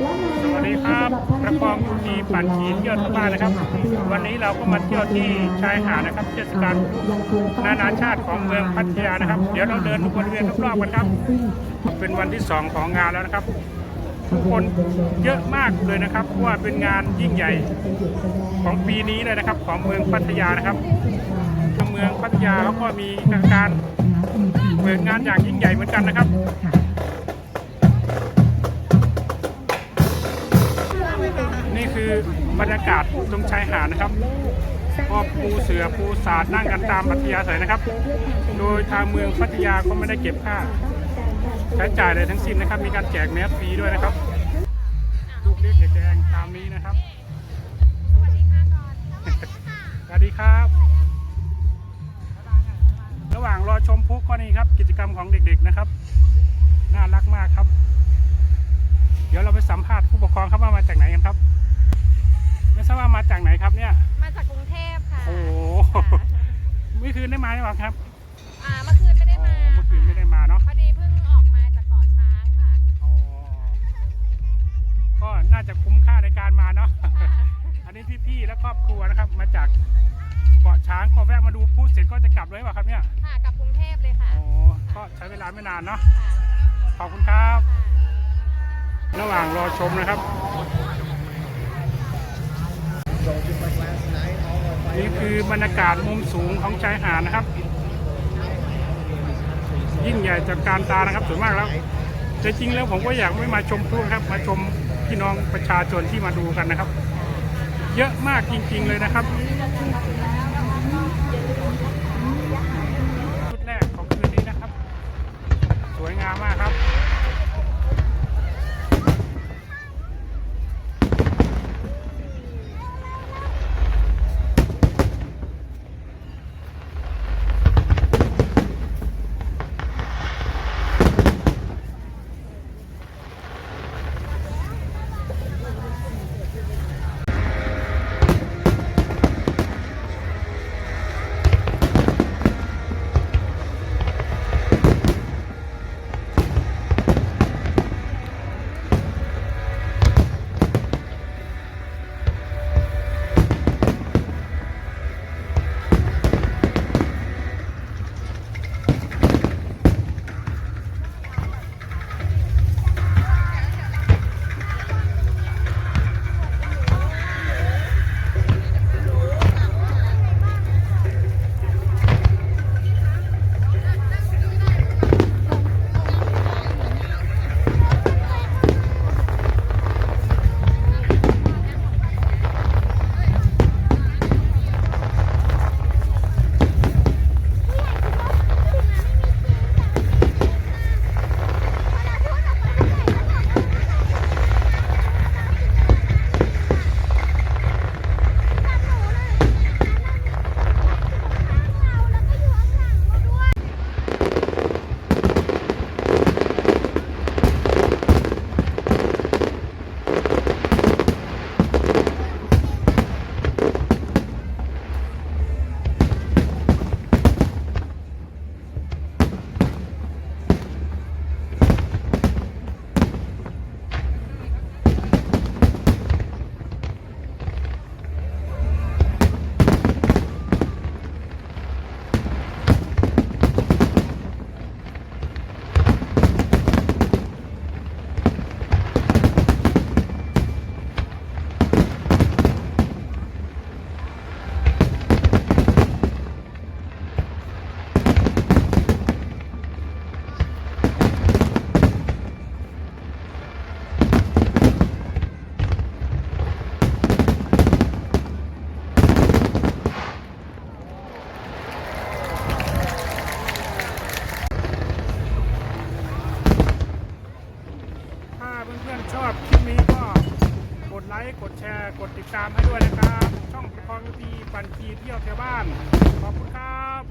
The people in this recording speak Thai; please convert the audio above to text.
สวัสดีครับประกองยูทีปั่นขีดเที่ยวทั่วบ้านนะครับ วันนี้เราก็มาเที่ยวที่ชายหาดนะครับเทศกาลนานาชาติของเมืองพัทยานะครับ เดี๋ยวเราเดินบริเวณรอบๆกันครับ เป็นวันที่สองของงานแล้วนะครับผู้คนเยอะมากเลยนะครับเพราะว่าเป็นงานยิ่งใหญ่ของปีนี้เลยนะครับ ของเมืองพัทยานะครับทางเมืองพัทยาเขาก็มีการเปิดงานอย่างยิ่งใหญ่เหมือนกันนะครับ นี่คือบรรยากาศตรงชายหาดนะครับก็ปูเสือปูสาดนั่งกันตามปัทยาใส่นะครับ โดยทางเมืองพัทยาก็ไม่ได้เก็บค่าใช้จ่ายเลยทั้งสิ้นนะครับ มีการแจกแมสฟรีด้วยนะครับลูกเล็กเด็กแดงตามนี้นะครับสวัสดีครับ ระหว่างรอชมพุกก็นี่ครับ กิจกรรมของเด็กๆนะครับ น่ารักมากครับ เดี๋ยวเราไปสัมภาษณ์ผู้ปกครองครับว่ามาจากไหนกันครับ ไม่ทราบว่ามาจากไหนครับเนี่ย มาจากกรุงเทพค่ะโอ้โหค่ะเมื่อคืนได้มาหรือเปล่าครับอ่าเมื่อคืนไม่ได้มาอ๋อเมื่อคืนไม่ได้มาเนอะพอดีเพิ่งออกมาจากเกาะช้างค่ะอ๋อก็น่าจะคุ้มค่าในการมาเนาะอันนี้พี่ๆและครอบครัวนะครับ มาจากเกาะช้างก็แวะมาดูพูดเสร็จก็จะกลับเลยเปล่าครับเนี่ยค่ะกลับกรุงเทพเลยค่ะโอ้ก็ใช้เวลาไม่นานเนาะขอบคุณครับ ระหว่างรอชมนะครับ นี่คือบรรยากาศมุมสูงของชายหาดนะครับ ยิ่งใหญ่จากการตานะครับสวยมากแล้วแต่จริงแล้วผมก็อยากไม่มาชมพลุนะครับ มาชมพี่น้องประชาชนที่มาดูกันนะครับ เยอะมากจริง ๆเลยนะครับ ค์กดแชร์กดติดตามให้ด้วยนะครับ ช่องประคองยูทีปันขีเที่ยวแถวบ้าน ขอบคุณครับ